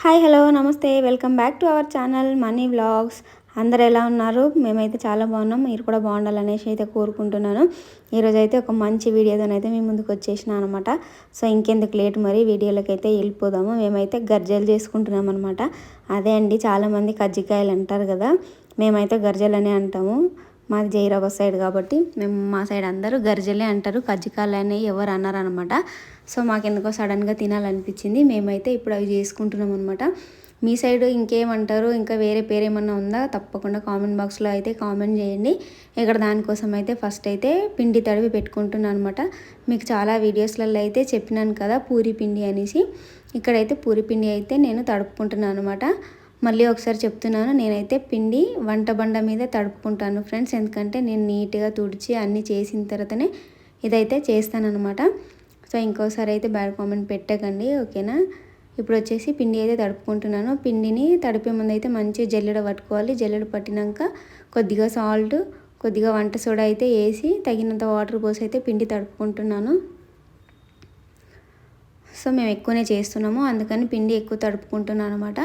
Hi hello నమస్తే. Welcome back to our channel money vlogs. అందరు ఎలా ఉన్నారు? మేమైతే చాలా బాగున్నాం. మీరు కూడా బాగుండాలనేసి అయితే కోరుకుంటున్నాను. ఈరోజు అయితే ఒక మంచి వీడియోతోనైతే మేము ముందుకు వచ్చేసిన అనమాట సో ఇంకెందుకు లేట్ మరి? వీడియోలోకి అయితే వెళ్ళిపోదాము. మేమైతే గర్జలు చేసుకుంటున్నాం అనమాట అదే అండి చాలామంది కజ్జికాయలు అంటారు కదా. మేమైతే గర్జలు అనే అంటాము. మాది జైరాబాద్ సైడ్ కాబట్టి మేము మా సైడ్ అందరూ గర్జలే అంటారు కజ్జికాయలు అనేవి ఎవరు అన్నారు అనమాట సో మాకెందుకో సడన్గా తినాలనిపించింది. మేమైతే ఇప్పుడు అవి చేసుకుంటున్నాం అనమాట మీ సైడ్ ఇంకేమంటారు? ఇంకా వేరే పేరు ఏమన్నా ఉందా? తప్పకుండా కామెంట్ బాక్స్లో అయితే కామెంట్ చేయండి. ఇక్కడ దానికోసం అయితే ఫస్ట్ అయితే పిండి తడివి పెట్టుకుంటున్నాను అనమాట మీకు చాలా వీడియోస్లలో అయితే చెప్పినాను కదా పూరి పిండి అనేసి. ఇక్కడైతే పూరి పిండి అయితే నేను తడుపుకుంటున్నాను అనమాట మళ్ళీ ఒకసారి చెప్తున్నాను నేనైతే పిండి వంట బండ మీద తడుపుకుంటాను ఫ్రెండ్స్. ఎందుకంటే నేను నీట్గా తుడిచి అన్నీ చేసిన తర్వాతనే ఇదైతే చేస్తానన్నమాట. సో ఇంకోసారి అయితే బ్యాడ్ కామెంట్ పెట్టకండి ఓకేనా? ఇప్పుడు వచ్చేసి పిండి అయితే తడుపుకుంటున్నాను. పిండిని తడిపే ముందు అయితే మంచిగా జల్లెడ పట్టుకోవాలి. జల్లెడ పట్టినాక కొద్దిగా సాల్ట్ కొద్దిగా వంట సోడా అయితే వేసి తగినంత వాటర్ పోసి అయితే పిండి తడుపుకుంటున్నాను. సో మేము ఎక్కువనే చేస్తున్నాము. అందుకని పిండి ఎక్కువ తడుపుకుంటున్నాను అనమాట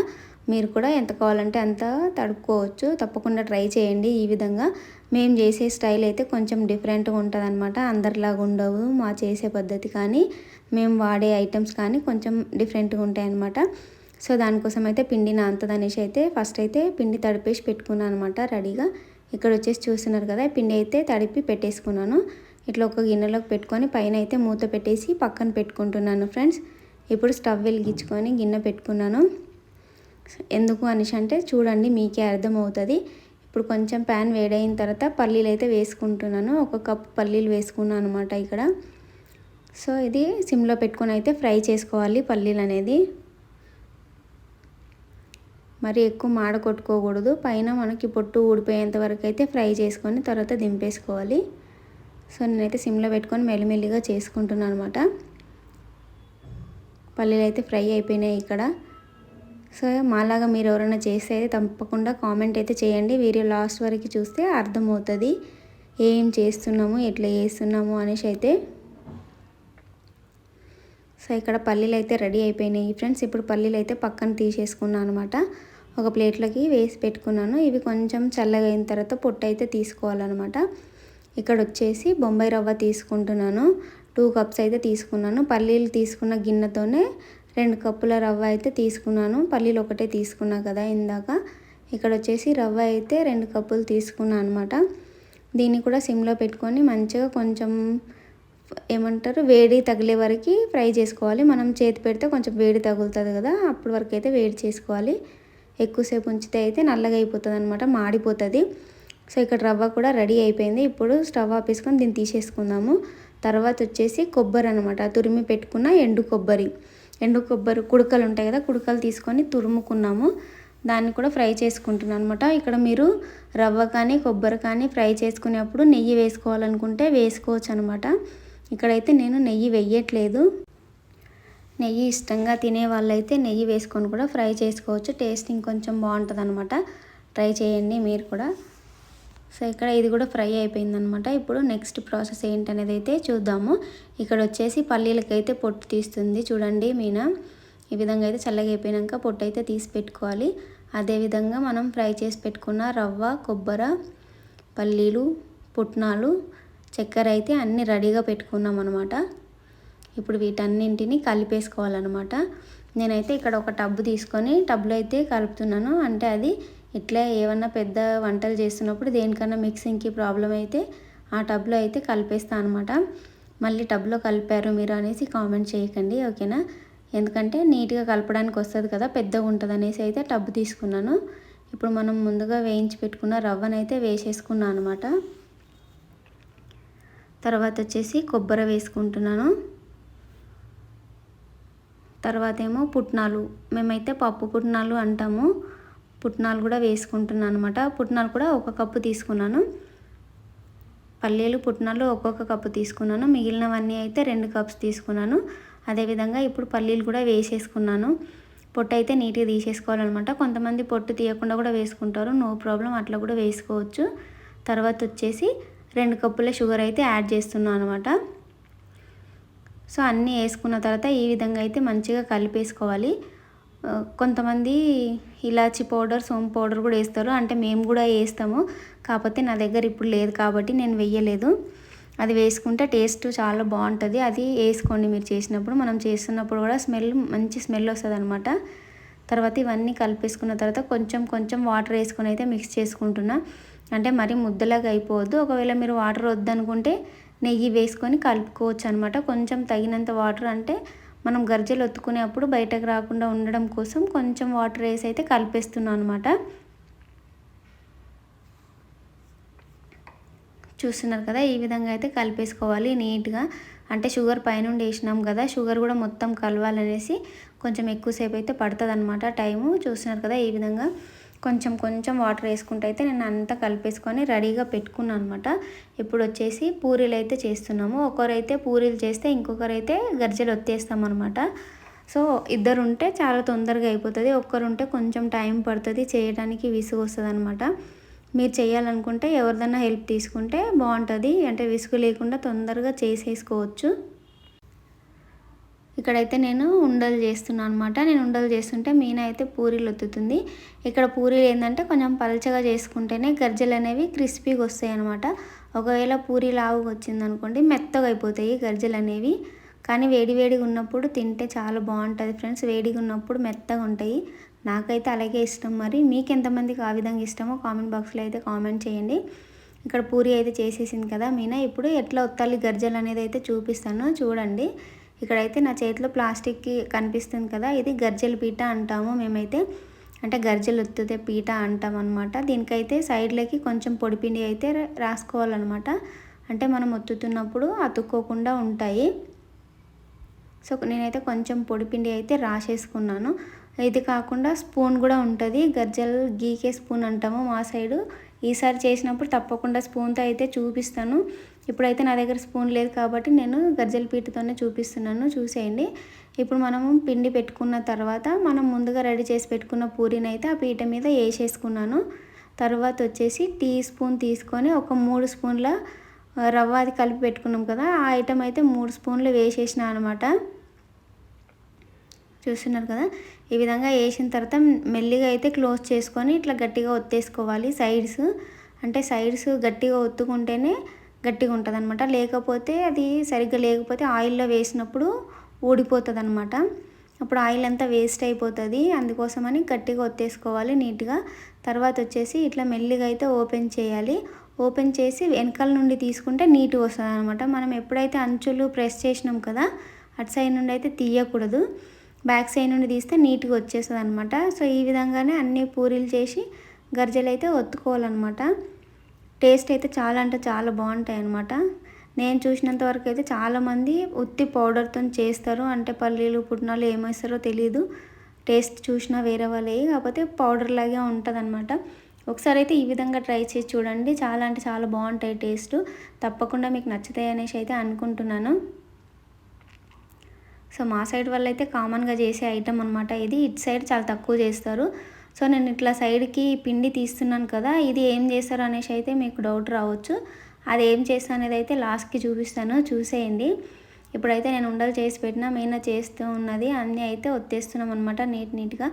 మీరు కూడా ఎంత కావాలంటే అంత తడుపుకోవచ్చు. తప్పకుండా ట్రై చేయండి ఈ విధంగా. మేము చేసే స్టైల్ అయితే కొంచెం డిఫరెంట్గా ఉంటుంది అనమాట అందరిలాగా ఉండవు మా చేసే పద్ధతి కానీ మేము వాడే ఐటమ్స్ కానీ కొంచెం డిఫరెంట్గా ఉంటాయన్నమాట. సో దానికోసం అయితే పిండి నాంతదనేసి అయితే ఫస్ట్ అయితే పిండి తడిపేసి పెట్టుకున్నాను అనమాట రెడీగా. ఇక్కడ వచ్చేసి చూస్తున్నారు కదా పిండి అయితే తడిపి పెట్టేసుకున్నాను. ఇట్లా ఒక గిన్నెలోకి పెట్టుకొని పైన అయితే మూత పెట్టేసి పక్కన పెట్టుకుంటున్నాను ఫ్రెండ్స్. ఇప్పుడు స్టవ్ వెలిగించుకొని గిన్నె పెట్టుకున్నాను. ఎందుకు అనేసి అంటే చూడండి మీకే అర్థమవుతుంది. ఇప్పుడు కొంచెం ప్యాన్ వేడైన తర్వాత పల్లీలు అయితే వేసుకుంటున్నాను. ఒక కప్ పల్లీలు వేసుకున్నాను అనమాట ఇక్కడ. సో ఇది సిమ్లో పెట్టుకొని అయితే ఫ్రై చేసుకోవాలి పల్లీలు అనేది మరి ఎక్కువ మాడ కొట్టుకోకూడదు పైన మనకి పొట్టు ఊడిపోయేంత వరకు అయితే ఫ్రై చేసుకొని తర్వాత దింపేసుకోవాలి. సో నేనైతే సిమ్లో పెట్టుకొని మెల్లిమెల్లిగా చేసుకుంటున్నాను అనమాట పల్లీలు అయితే ఫ్రై అయిపోయినాయి ఇక్కడ. సో మాలాగా మీరు ఎవరైనా చేస్తే అయితే తప్పకుండా కామెంట్ అయితే చేయండి. వీడియో లాస్ట్ వరకు చూస్తే అర్థమవుతుంది. ఏం చేస్తున్నాము ఎట్లా చేస్తున్నాము అనేసి అయితే. సో ఇక్కడ పల్లీలు అయితే రెడీ అయిపోయినాయి. ఫ్రెండ్స్ ఇప్పుడు పల్లీలు అయితే పక్కన తీసేసుకున్నాను అనమాట ఒక ప్లేట్లోకి వేసి పెట్టుకున్నాను. ఇవి కొంచెం చల్లగా అయిన తర్వాత పొట్టు అయితే తీసుకోవాలన్నమాట. ఇక్కడ వచ్చేసి బొంబాయి రవ్వ తీసుకుంటున్నాను. టూ కప్స్ అయితే తీసుకున్నాను. పల్లీలు తీసుకున్న గిన్నెతోనే రెండు కప్పుల రవ్వ అయితే తీసుకున్నాను. పల్లీలు ఒకటే తీసుకున్నా కదా ఇందాక. ఇక్కడ వచ్చేసి రవ్వ అయితే రెండు కప్పులు తీసుకున్నాను అనమాట దీన్ని కూడా సిమ్లో పెట్టుకొని మంచిగా కొంచెం ఏమంటారు వేడి తగిలే వరకు ఫ్రై చేసుకోవాలి. మనం చేతి పెడితే కొంచెం వేడి తగులుతుంది కదా అప్పటి వరకు అయితే వేడి చేసుకోవాలి. ఎక్కువసేపు ఉంచితే అయితే నల్లగా అయిపోతుంది అనమాట మాడిపోతుంది. సో ఇక్కడ రవ్వ కూడా రెడీ అయిపోయింది. ఇప్పుడు స్టవ్ ఆపేసుకొని దీన్ని తీసేసుకుందాము. తర్వాత వచ్చేసి కొబ్బరి అనమాట తురిమి పెట్టుకున్న ఎండు కొబ్బరి. ఎండు కొబ్బరి కుడకలు ఉంటాయి కదా కుడకలు తీసుకొని తురుముకున్నాము. దాన్ని కూడా ఫ్రై చేసుకుంటున్నాను అనమాట ఇక్కడ మీరు రవ్వ కానీ కొబ్బరి కానీ ఫ్రై చేసుకునేప్పుడు నెయ్యి వేసుకోవాలనుకుంటే వేసుకోవచ్చు అనమాట ఇక్కడైతే నేను నెయ్యి వెయ్యట్లేదు నెయ్యి ఇష్టంగా తినే వాళ్ళైతే నెయ్యి వేసుకొని కూడా ఫ్రై చేసుకోవచ్చు. టేస్ట్ ఇంకొంచెం బాగుంటుంది అనమాట ట్రై చేయండి మీరు కూడా. సో ఇక్కడ ఇది కూడా ఫ్రై అయిపోయిందనమాట. ఇప్పుడు నెక్స్ట్ ప్రాసెస్ ఏంటనేది అయితే చూద్దాము. ఇక్కడ వచ్చేసి పల్లీలకైతే పొట్టు తీస్తుంది. చూడండి మీనా. ఈ విధంగా అయితే చల్లగా అయిపోయాక పొట్టు అయితే తీసి పెట్టుకోవాలి. అదేవిధంగా మనం ఫ్రై చేసి పెట్టుకున్న రవ్వ కొబ్బర పల్లీలు పుట్నాలు చక్కెర అయితే అన్నీ రెడీగా పెట్టుకున్నాం అనమాట ఇప్పుడు వీటన్నింటిని కలిపేసుకోవాలన్నమాట నేనైతే ఇక్కడ ఒక టబ్బు తీసుకొని టబ్లో అయితే కలుపుతున్నాను. అంటే అది ఇట్లా ఏమన్నా పెద్ద వంటలు చేస్తున్నప్పుడు దేనికన్నా మిక్సింగ్కి ప్రాబ్లం అయితే ఆ టబ్లో అయితే కలిపేస్తాను అనమాట మళ్ళీ టబ్లో కలిపారు మీరు అనేసి కామెంట్ చేయకండి ఓకేనా? ఎందుకంటే నీట్గా కలపడానికి వస్తుంది కదా పెద్దగా ఉంటుంది అనేసి అయితే టబ్ తీసుకున్నాను. ఇప్పుడు మనం ముందుగా వేయించి పెట్టుకున్న రవ్వనైతే వేసేసుకున్నాను అనమాట తర్వాత వచ్చేసి కొబ్బరి వేసుకుంటున్నాను. తర్వాత ఏమో పుట్నాలు మేమైతే పప్పు పుట్నాలు అంటాము. పుట్నాలు కూడా వేసుకుంటున్నాను అనమాట పుట్నాలు కూడా ఒక కప్పు తీసుకున్నాను. పల్లీలు పుట్నాలు ఒక్కొక్క కప్పు తీసుకున్నాను. మిగిలినవన్నీ అయితే రెండు కప్స్ తీసుకున్నాను. అదేవిధంగా ఇప్పుడు పల్లీలు కూడా వేసేసుకున్నాను. పొట్టు అయితే నీట్గా తీసేసుకోవాలన్నమాట. కొంతమంది పొట్టు తీయకుండా కూడా వేసుకుంటారు. నో ప్రాబ్లం అట్లా కూడా వేసుకోవచ్చు. తర్వాత వచ్చేసి రెండు కప్పుల షుగర్ అయితే యాడ్ చేస్తున్నాను అనమాట సో అన్నీ వేసుకున్న తర్వాత ఈ విధంగా అయితే మంచిగా కలిపేసుకోవాలి. కొంతమంది ఇలాచి పౌడర్ సోమ్ పౌడర్ కూడా వేస్తారు. అంటే మేము కూడా వేస్తాము. కాకపోతే నా దగ్గర ఇప్పుడు లేదు కాబట్టి నేను వేయలేదు. అది వేసుకుంటే టేస్ట్ చాలా బాగుంటుంది. అది వేసుకోండి మీరు చేసినప్పుడు. మనం చేస్తున్నప్పుడు కూడా స్మెల్ మంచి స్మెల్ వస్తుంది అనమాట తర్వాత ఇవన్నీ కలిపేసుకున్న తర్వాత కొంచెం కొంచెం వాటర్ వేసుకొని అయితే మిక్స్ చేసుకుంటున్నా. అంటే మరీ ముద్దలాగా అయిపోవద్దు. ఒకవేళ మీరు వాటర్ వద్దనుకుంటే నెయ్యి వేసుకొని కలుపుకోవచ్చు అనమాట కొంచెం తగినంత వాటర్ అంటే మనం గర్జలు ఒత్తుకునేప్పుడు బయటకు రాకుండా ఉండడం కోసం కొంచెం వాటర్ వేసి అయితే కలిపేస్తున్నాను అనమాట చూస్తున్నారు కదా ఈ విధంగా అయితే కలిపేసుకోవాలి నీట్గా. అంటే షుగర్ పైనుండి వేసినాం కదా షుగర్ కూడా మొత్తం కలవాలనేసి కొంచెం ఎక్కువసేపు అయితే పడుతుంది అనమాట టైము. చూస్తున్నారు కదా ఈ విధంగా కొంచెం కొంచెం వాటర్ వేసుకుంటే అయితే నేను అంతా కలిపేసుకొని రెడీగా పెట్టుకున్నాను అనమాట ఇప్పుడు వచ్చేసి పూరీలు అయితే చేస్తున్నాము. ఒకరైతే పూరీలు చేస్తే ఇంకొకరైతే గర్జలు ఒత్తేస్తాం అనమాట సో ఇద్దరు ఉంటే చాలా తొందరగా అయిపోతుంది. ఒక్కరుంటే కొంచెం టైం పడుతుంది. చేయడానికి విసుగు వస్తుంది అనమాట మీరు చేయాలనుకుంటే ఎవరిదైనా హెల్ప్ తీసుకుంటే బాగుంటుంది. అంటే విసుగు లేకుండా తొందరగా చేసేసుకోవచ్చు. ఇక్కడైతే నేను ఉండలు చేస్తున్నాను అనమాట నేను ఉండలు చేస్తుంటే మీన అయితే పూరీలు ఒత్తుతుంది. ఇక్కడ పూరీలు ఏంటంటే కొంచెం పలచగా చేసుకుంటేనే గర్జలు అనేవి క్రిస్పీగా వస్తాయి అనమాట ఒకవేళ పూరీ లావుగా వచ్చింది అనుకోండి మెత్తగా అయిపోతాయి గర్జలు అనేవి. కానీ వేడి వేడిగా ఉన్నప్పుడు తింటే చాలా బాగుంటుంది ఫ్రెండ్స్. వేడిగా ఉన్నప్పుడు మెత్తగా ఉంటాయి. నాకైతే అలాగే ఇష్టం మరి. మీకు ఎంతమందికి ఆ విధంగా ఇష్టమో కామెంట్ బాక్స్లో అయితే కామెంట్ చేయండి. ఇక్కడ పూరి అయితే చేసేసింది కదా మీనా. ఇప్పుడు ఎట్లా ఒత్తాలి గర్జలు అనేది అయితే చూపిస్తాను. చూడండి. ఇక్కడైతే నా చేతిలో ప్లాస్టిక్కి కనిపిస్తుంది కదా ఇది గర్జల పీట అంటాము మేమైతే. అంటే గర్జలు ఒత్తుతే పీట అంటాం అనమాట దీనికైతే సైడ్లకి కొంచెం పొడిపిండి అయితే రాసుకోవాలన్నమాట. అంటే మనం ఒత్తుతున్నప్పుడు అతుక్కోకుండా ఉంటాయి. సో నేనైతే కొంచెం పొడిపిండి అయితే రాసేసుకున్నాను. ఇది కాకుండా స్పూన్ కూడా ఉంటుంది. గజ్జలు గీకే స్పూన్ అంటాము మా సైడు. ఈసారి చేసినప్పుడు తప్పకుండా స్పూన్తో అయితే చూపిస్తాను. ఇప్పుడైతే నా దగ్గర స్పూన్ లేదు కాబట్టి నేను గజ్జల పీటతోనే చూపిస్తున్నాను చూసేయండి. ఇప్పుడు మనము పిండి పెట్టుకున్న తర్వాత మనం ముందుగా రెడీ చేసి పెట్టుకున్న పూరిని అయితే ఆ పీట మీద వేసేసుకున్నాను. తర్వాత వచ్చేసి టీ స్పూన్ తీసుకొని ఒక మూడు స్పూన్ల రవ్వ అది కలిపి పెట్టుకున్నాం కదా ఆ ఐటెం అయితే మూడు స్పూన్లు వేసేసిన అనమాట. చూస్తున్నారు కదా? ఈ విధంగా వేసిన తర్వాత మెల్లిగా అయితే క్లోజ్ చేసుకొని ఇట్లా గట్టిగా ఒత్తేసుకోవాలి. సైడ్స్ అంటే సైడ్స్ గట్టిగా ఒత్తుకుంటేనే గట్టిగా ఉంటుంది అనమాట లేకపోతే అది సరిగ్గా లేకపోతే ఆయిల్లో వేసినప్పుడు ఊడిపోతుంది అనమాట అప్పుడు ఆయిల్ అంతా వేస్ట్ అయిపోతుంది. అందుకోసమని గట్టిగా ఒత్తేసుకోవాలి నీట్గా. తర్వాత వచ్చేసి ఇట్లా మెల్లిగా అయితే ఓపెన్ చేయాలి. ఓపెన్ చేసి వెనకాల నుండి తీసుకుంటే నీట్గా వస్తుంది అనమాట మనం ఎప్పుడైతే అంచులు ప్రెస్ చేసినాం కదా అటు సైడ్ నుండి అయితే తీయకూడదు. బ్యాక్ సైడ్ నుండి తీస్తే నీట్గా వచ్చేస్తుంది అనమాట సో ఈ విధంగానే అన్ని పూరీలు చేసి గర్జలు అయితే ఒత్తుకోవాలన్నమాట. టేస్ట్ అయితే చాలా అంటే చాలా బాగుంటాయి అనమాట నేను చూసినంత వరకు అయితే చాలామంది ఉత్తి పౌడర్తో చేస్తారు. అంటే పల్లీలు పుట్నాలు ఏమేస్తారో తెలియదు టేస్ట్ చూసినా వేరే వాళ్ళే. కాకపోతే పౌడర్ లాగే ఉంటుందన్నమాట. ఒకసారి అయితే ఈ విధంగా ట్రై చేసి చూడండి. చాలా అంటే చాలా బాగుంటాయి టేస్ట్. తప్పకుండా మీకు నచ్చుతాయి అనేసి అయితే అనుకుంటున్నాను. సో మా సైడ్ వాళ్ళు అయితే కామన్గా చేసే ఐటమ్ అనమాట ఇది. ఇటు సైడ్ చాలా తక్కువ చేస్తారు. సో నేను ఇట్లా సైడ్కి పిండి తీస్తున్నాను కదా ఇది ఏం చేస్తారు అనేసి అయితే మీకు డౌట్ రావచ్చు. అది ఏం చేస్తా అనేది అయితే లాస్ట్కి చూపిస్తాను. చూసేయండి. ఇప్పుడైతే నేను ఉండలు చేసి పెట్టినా మెయిన్ చేస్తూ ఉన్నది అన్నీ అయితే ఒత్తేస్తున్నాం అనమాట నీట్ నీట్గా.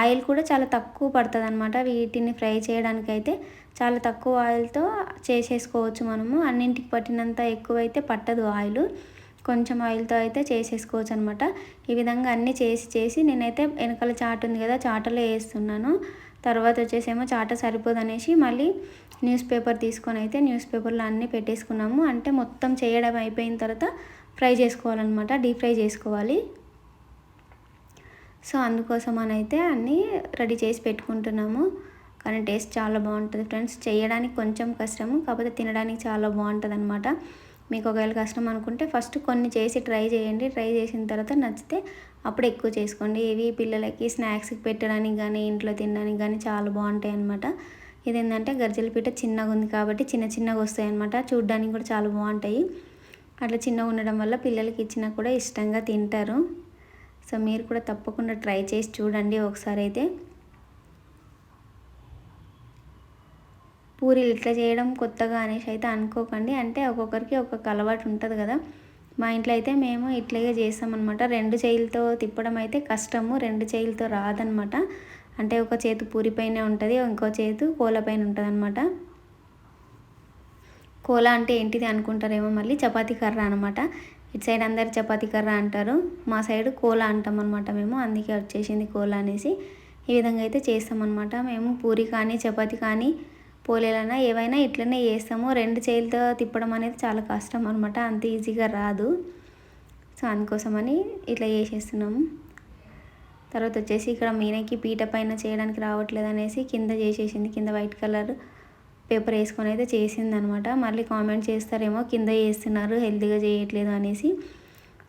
ఆయిల్ కూడా చాలా తక్కువ పడుతుంది అనమాట వీటిని ఫ్రై చేయడానికైతే చాలా తక్కువ ఆయిల్తో చేసేసుకోవచ్చు మనము. అన్నింటికి పట్టినంత ఎక్కువ అయితే పట్టదు ఆయిల్. కొంచెం ఆయిల్తో అయితే చేసేసుకోవచ్చు అనమాట ఈ విధంగా అన్నీ చేసి చేసి నేనైతే వెనకాల చాట్ ఉంది కదా చాటలో వేస్తున్నాను. తర్వాత వచ్చేసేమో చాట సరిపోదు అనేసి మళ్ళీ న్యూస్ పేపర్ తీసుకొని అయితే న్యూస్ పేపర్లో అన్నీ పెట్టేసుకున్నాము. అంటే మొత్తం చేయడం అయిపోయిన తర్వాత ఫ్రై చేసుకోవాలన్నమాట డీప్ ఫ్రై చేసుకోవాలి. సో అందుకోసం అని అయితే అన్నీ రెడీ చేసి పెట్టుకుంటున్నాము. కానీ టేస్ట్ చాలా బాగుంటుంది ఫ్రెండ్స్. చేయడానికి కొంచెం కష్టము కాకపోతే తినడానికి చాలా బాగుంటుంది అనమాట మీకు ఒకవేళ కష్టం అనుకుంటే ఫస్ట్ కొన్ని చేసి ట్రై చేయండి. ట్రై చేసిన తర్వాత నచ్చితే అప్పుడు ఎక్కువ చేసుకోండి. ఇవి పిల్లలకి స్నాక్స్కి పెట్టడానికి కానీ ఇంట్లో తినడానికి కానీ చాలా బాగుంటాయి అనమాట ఇది ఏంటంటే గర్జల పీట చిన్నగా ఉంది కాబట్టి చిన్న చిన్నగా వస్తాయి అనమాట చూడ్డానికి కూడా చాలా బాగుంటాయి. అట్లా చిన్నగా ఉండడం వల్ల పిల్లలకి ఇచ్చినా కూడా ఇష్టంగా తింటారు. సో మీరు కూడా తప్పకుండా ట్రై చేసి చూడండి ఒకసారి అయితే. పూరీలు ఇట్లా చేయడం కొత్తగా అనేసి అయితే అనుకోకండి. అంటే ఒక్కొక్కరికి ఒక్కొక్క అలవాటు ఉంటుంది కదా. మా ఇంట్లో అయితే మేము ఇట్లాగే చేస్తామన్నమాట. రెండు చేతులతో తిప్పడం అయితే కష్టము. రెండు చేతులతో రాదనమాట అంటే ఒక చేతు పూరి పైన ఉంటుంది ఇంకో చేతు కోల పైన ఉంటుంది అనమాట కోల అంటే ఏంటిది అనుకుంటారేమో మళ్ళీ చపాతీ కర్ర అనమాట ఇటు సైడ్ అందరు చపాతీ కర్ర అంటారు. మా సైడ్ కోల అంటాం అనమాట మేము. అందుకే వచ్చేసింది కోల అనేసి. ఈ విధంగా అయితే చేస్తామన్నమాట. మేము పూరి కానీ చపాతీ కానీ పోలేలైనా ఏవైనా ఇట్లనే చేస్తాము. రెండు చేతులతో తిప్పడం అనేది చాలా కష్టం అనమాట అంత ఈజీగా రాదు. సో అందుకోసమని ఇట్లా చేసేస్తున్నాము. తర్వాత వచ్చేసి ఇక్కడ మీనకి పీట పైన చేయడానికి రావట్లేదు అనేసి కింద చేసేసింది. కింద వైట్ కలర్ పేపర్ వేసుకొని అయితే చేసింది అనమాట మళ్ళీ కామెంట్ చేస్తారేమో కింద చేస్తున్నారు హెల్తీగా చేయట్లేదు అనేసి.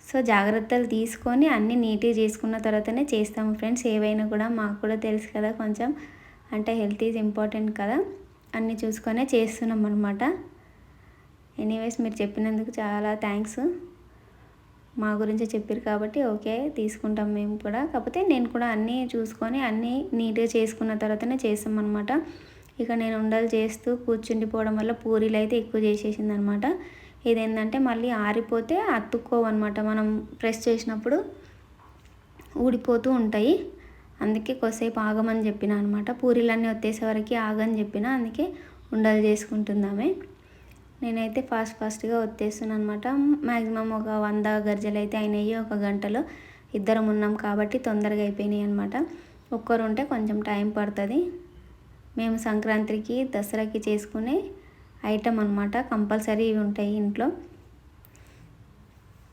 సో జాగ్రత్తలు తీసుకొని అన్నీ నీట్గా చేసుకున్న తర్వాతనే చేస్తాము ఫ్రెండ్స్. ఏవైనా కూడా మాకు కూడా తెలుసు కదా కొంచెం. అంటే హెల్త్ ఈజ్ ఇంపార్టెంట్ కదా. అన్నీ చూసుకొనే చేస్తున్నాం అనమాట ఎనీవేస్ మీరు చెప్పినందుకు చాలా థ్యాంక్స్ మా గురించి చెప్పారు కాబట్టి ఓకే తీసుకుంటాం మేము కూడా. కాకపోతే నేను కూడా అన్నీ చూసుకొని అన్నీ నీట్గా చేసుకున్న తర్వాతనే చేస్తాం అనమాట ఇక నేను ఉండలు చేస్తూ కూర్చుండిపోవడం వల్ల పూరీలు అయితే ఎక్కువ చేసేసింది అనమాట ఇదేంటంటే మళ్ళీ ఆరిపోతే అతుక్కోవన్నమాట. మనం ప్రెస్ చేసినప్పుడు ఊడిపోతూ ఉంటాయి. అందుకే కొద్దిసేపు ఆగమని చెప్పిన అనమాట పూరీలన్నీ వచ్చేసే ఆగని చెప్పిన అందుకే ఉండలు చేసుకుంటుందామే. నేనైతే ఫాస్ట్ ఫాస్ట్గా వచ్చేస్తున్నాను అనమాట మ్యాక్సిమం ఒక వంద గర్జలు అయితే అయినాయి ఒక గంటలో. ఇద్దరం ఉన్నాం కాబట్టి తొందరగా అయిపోయినాయి అనమాట ఒక్కరు ఉంటే కొంచెం టైం పడుతుంది. మేము సంక్రాంతికి దసరాకి చేసుకునే ఐటమ్ అనమాట కంపల్సరీ ఇవి ఉంటాయి ఇంట్లో.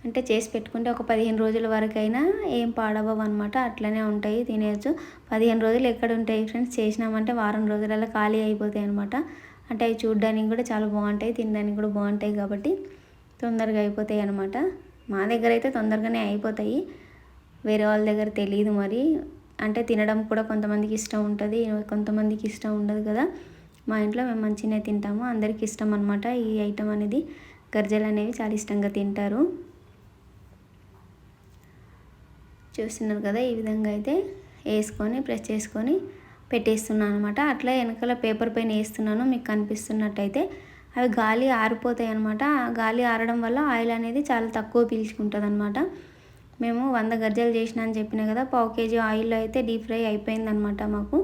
అంటే చేసి పెట్టుకుంటే ఒక పదిహేను రోజుల వరకైనా ఏం పాడవవు అనమాట అట్లనే ఉంటాయి తినేయచ్చు. పదిహేను రోజులు ఎక్కడ ఉంటాయి ఫ్రెండ్స్? చేసినామంటే వారం రోజులలో ఖాళీ అయిపోతాయి అనమాట అంటే అవి చూడడానికి కూడా చాలా బాగుంటాయి తినడానికి కూడా బాగుంటాయి కాబట్టి తొందరగా అయిపోతాయి అనమాట మా దగ్గర అయితే తొందరగానే అయిపోతాయి. వేరే వాళ్ళ దగ్గర తెలియదు మరి. అంటే తినడం కూడా కొంతమందికి ఇష్టం ఉంటుంది కొంతమందికి ఇష్టం ఉండదు కదా. మా ఇంట్లో మేము మంచిగానే తింటాము. అందరికి ఇష్టం అనమాట ఈ ఐటమ్ అనేది. గర్జలు అనేవి చాలా ఇష్టంగా తింటారు. చూస్తున్నారు కదా ఈ విధంగా అయితే వేసుకొని ప్రెస్ చేసుకొని పెట్టేస్తున్నాను అనమాట అట్లా వెనకాల పేపర్ పైన వేస్తున్నాను మీకు కనిపిస్తున్నట్టయితే. అవి గాలి ఆరిపోతాయి అనమాట గాలి ఆరడం వల్ల ఆయిల్ అనేది చాలా తక్కువ పీల్చుకుంటుంది అనమాట మేము వంద గజ్జలు చేసినా అని చెప్పిన కదా పావు కేజీ ఆయిల్ అయితే డీప్ ఫ్రై అయిపోయిందనమాట మాకు.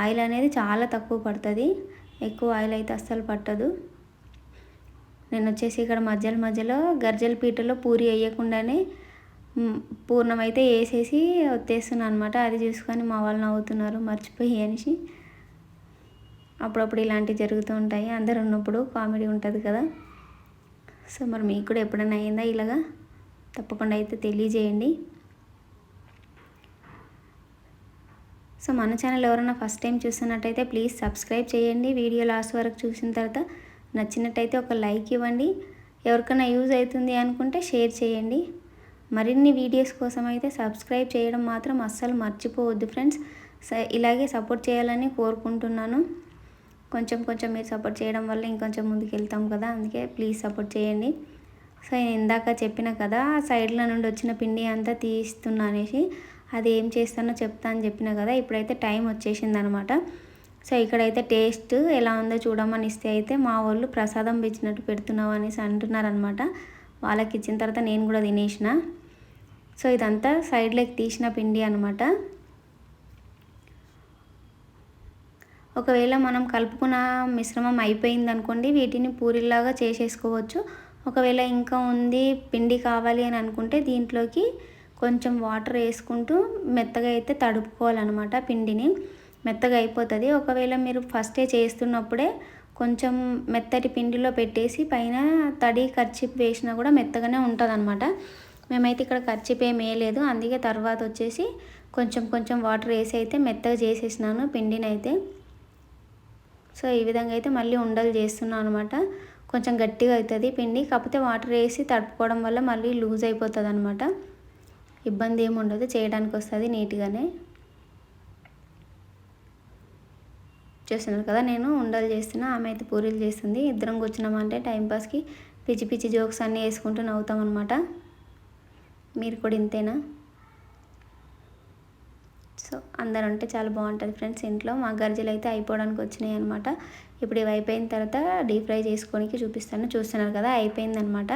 ఆయిల్ అనేది చాలా తక్కువ పడుతుంది. ఎక్కువ ఆయిల్ అయితే అస్సలు పట్టదు. నేను వచ్చేసి ఇక్కడ మధ్యలో మధ్యలో గర్జల పీటలో పూరి వేయకుండానే పూర్ణం అయితే వేసేసి వచ్చేస్తున్నాను అనమాట అది చూసుకొని మా వాళ్ళు నవ్వుతున్నారు మర్చిపోయి అనేసి. అప్పుడప్పుడు ఇలాంటివి జరుగుతూ ఉంటాయి. అందరు ఉన్నప్పుడు కామెడీ ఉంటుంది కదా. సో మరి మీకు కూడా ఎప్పుడైనా అయిందా ఇలాగా? తప్పకుండా అయితే తెలియజేయండి. సో మన ఛానల్ ఎవరైనా ఫస్ట్ టైం చూస్తున్నట్టయితే ప్లీజ్ సబ్స్క్రైబ్ చేయండి. వీడియో లాస్ట్ వరకు చూసిన తర్వాత నచ్చినట్టయితే ఒక లైక్ ఇవ్వండి. ఎవరికైనా యూజ్ అవుతుంది అనుకుంటే షేర్ చేయండి. మరిన్ని వీడియోస్ కోసం అయితే సబ్స్క్రైబ్ చేయడం మాత్రం అస్సలు మర్చిపోవద్దు ఫ్రెండ్స్. ఇలాగే సపోర్ట్ చేయాలని కోరుకుంటున్నాను. కొంచెం కొంచెం మీరు సపోర్ట్ చేయడం వల్ల ఇంకొంచెం ముందుకు వెళ్తాం కదా అందుకే ప్లీజ్ సపోర్ట్ చేయండి. సో నేను ఇందాక చెప్పిన కదా సైడ్ల నుండి వచ్చిన పిండి అంతా తీస్తున్నా అనేసి అది ఏం చేస్తానో చెప్తా అని చెప్పిన కదా ఇప్పుడైతే టైం వచ్చేసింది అనమాట సో ఇక్కడైతే టేస్ట్ ఎలా ఉందో చూడమని ఇస్తే అయితే మా వాళ్ళు ప్రసాదం పెంచినట్టు పెడుతున్నావు అనేసి అంటున్నారనమాట. వాళ్ళకి ఇచ్చిన తర్వాత నేను కూడా తినేసిన. సో ఇదంతా సైడ్లోకి తీసిన పిండి అనమాట ఒకవేళ మనం కలుపుకున్న మిశ్రమం అయిపోయింది అనుకోండి వీటిని పూరిలాగా చేసేసుకోవచ్చు. ఒకవేళ ఇంకా ఉంది పిండి కావాలి అని అనుకుంటే దీంట్లోకి కొంచెం వాటర్ వేసుకుంటూ మెత్తగా అయితే తడుపుకోవాలన్నమాట పిండిని. మెత్తగా అయిపోతుంది. ఒకవేళ మీరు ఫస్టే చేస్తున్నప్పుడే కొంచెం మెత్తటి పిండిలో పెట్టేసి పైన తడి ఖర్చు వేసినా కూడా మెత్తగానే ఉంటుంది అనమాట మేమైతే ఇక్కడ ఖర్చిపేం ఏం వేయలేదు. అందుకే తర్వాత వచ్చేసి కొంచెం కొంచెం వాటర్ వేసి అయితే మెత్తగా చేసేసినాను పిండినైతే. సో ఈ విధంగా అయితే మళ్ళీ ఉండలు చేస్తున్నాను అనమాట. కొంచెం గట్టిగా అవుతుంది పిండి. కాకపోతే వాటర్ వేసి తడుపుకోవడం వల్ల మళ్ళీ లూజ్ అయిపోతుంది అనమాట ఇబ్బంది ఏమి ఉండదు. చేయడానికి వస్తుంది నీట్గానే. చేస్తున్నారు కదా నేను ఉండలు చేస్తున్నా ఆమె అయితే పూరీలు చేస్తుంది. ఇద్దరం కూర్చున్నామంటే టైంపాస్కి పిచ్చి పిచ్చి జోక్స్ అన్నీ వేసుకుంటూ నవ్వుతాం అనమాట. మీరు కూడా ఇంతేనా? సో అందరు ఉంటే చాలా బాగుంటుంది ఫ్రెండ్స్ ఇంట్లో. మా గర్జీలు అయితే అయిపోవడానికి వచ్చినాయి అనమాట ఇప్పుడు ఇవి అయిపోయిన తర్వాత డీప్ ఫ్రై చేసుకోనికి చూపిస్తాను. చూస్తున్నారు కదా అయిపోయిందనమాట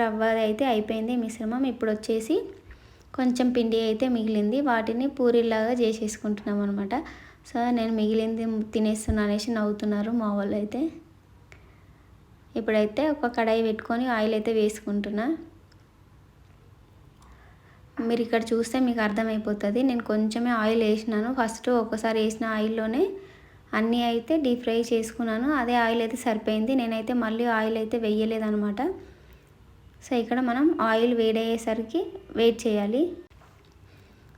రవ్వ అయితే అయిపోయింది మిశ్రమం ఇప్పుడు వచ్చేసి కొంచెం పిండి అయితే మిగిలింది. వాటిని పూరీలాగా చేసేసుకుంటున్నాం అనమాట సో నేను మిగిలింది తినేస్తున్నా అనేసి నవ్వుతున్నారు మా వాళ్ళు అయితే ఇప్పుడైతే ఒక కడాయి పెట్టుకొని ఆయిల్ అయితే వేసుకుంటున్నా. మీరు ఇక్కడ చూస్తే మీకు అర్థమైపోతుంది. నేను కొంచెమే ఆయిల్ వేసినాను. ఫస్ట్ ఒకసారి వేసిన ఆయిల్లోనే అన్నీ అయితే డీప్ ఫ్రై చేసుకున్నాను. అదే ఆయిల్ అయితే సరిపోయింది. నేనైతే మళ్ళీ ఆయిల్ అయితే వేయలేదనమాట సో ఇక్కడ మనం ఆయిల్ వేడయ్యేసరికి వెయిట్ చేయాలి.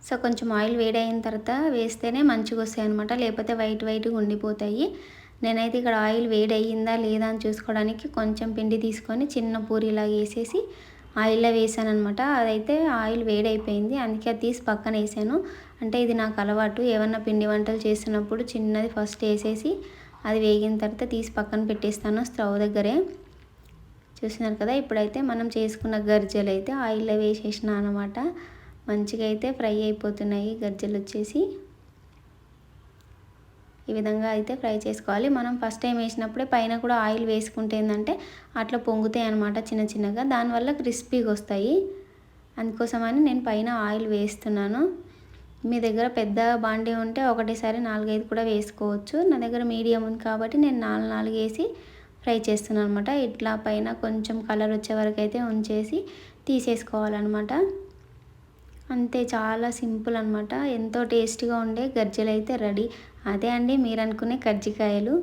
సో కొంచెం ఆయిల్ వేడైన తర్వాత వేస్తేనే మంచిగా వస్తాయి అనమాట లేకపోతే వైట్ వైట్గా ఉండిపోతాయి. నేనైతే ఇక్కడ ఆయిల్ వేడయ్యిందా లేదా అని చూసుకోవడానికి కొంచెం పిండి తీసుకొని చిన్న పూరిలాగా వేసేసి ఆయిల్లో వేసాను అనమాట అదైతే ఆయిల్ వేడైపోయింది. అందుకే అది తీసి పక్కన వేసాను. అంటే ఇది నాకు అలవాటు. ఏమన్నా పిండి వంటలు చేసినప్పుడు చిన్నది ఫస్ట్ వేసేసి అది వేగిన తర్వాత తీసి పక్కన పెట్టేస్తాను స్టవ్ దగ్గరే. చూసినారు కదా ఇప్పుడైతే మనం చేసుకున్న గర్జలు అయితే ఆయిల్లో వేసేసిన అనమాట మంచిగా అయితే ఫ్రై అయిపోతున్నాయి గర్జలు వచ్చేసి. ఈ విధంగా అయితే ఫ్రై చేసుకోవాలి. మనం ఫస్ట్ టైం వేసినప్పుడే పైన కూడా ఆయిల్ వేసుకుంటే ఏంటంటే అట్లా పొంగుతాయి అనమాట చిన్న చిన్నగా. దానివల్ల క్రిస్పీగా వస్తాయి. అందుకోసమని నేను పైన ఆయిల్ వేస్తున్నాను. మీ దగ్గర పెద్ద బాండీ ఉంటే ఒకటేసారి నాలుగైదు కూడా వేసుకోవచ్చు. నా దగ్గర మీడియం ఉంది కాబట్టి నేను నాలుగు నాలుగు వేసి ఫ్రై చేస్తున్నాను అనమాట ఇట్లా పైన కొంచెం కలర్ వచ్చే వరకు అయితే ఉంచేసి తీసేసుకోవాలన్నమాట. అంతే చాలా సింపుల్ అనమాట ఎంతో టేస్టీగా ఉండే గజ్జలు అయితే రెడీ. అదే అండి మీరు అనుకునే కజ్జికాయలు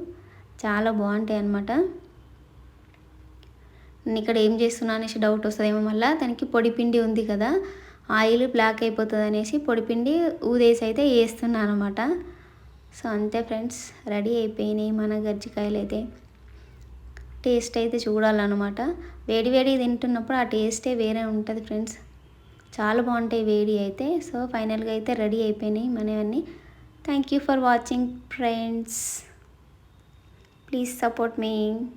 చాలా బాగుంటాయి అనమాట నేను ఇక్కడ ఏం చేస్తున్నా అనేసి డౌట్ వస్తుందేమో మళ్ళీ. దానికి పొడిపిండి ఉంది కదా ఆయిల్ బ్లాక్ అయిపోతుంది అనేసి పొడిపిండి ఊదేసి అయితే వేస్తున్నాను అనమాట సో అంతే ఫ్రెండ్స్ రెడీ అయిపోయినాయి మన గజ్జికాయలు అయితే టేస్ట్ అయితే చూడాలన్నమాట. వేడి వేడి తింటున్నప్పుడు ఆ టేస్టే వేరే ఉంటుంది ఫ్రెండ్స్. చాలా బాగుంటాయి వేడి అయితే. సో ఫైనల్గా అయితే రెడీ అయిపోయినాయి మనవన్నీ. Thank you for watching friends. Please support me.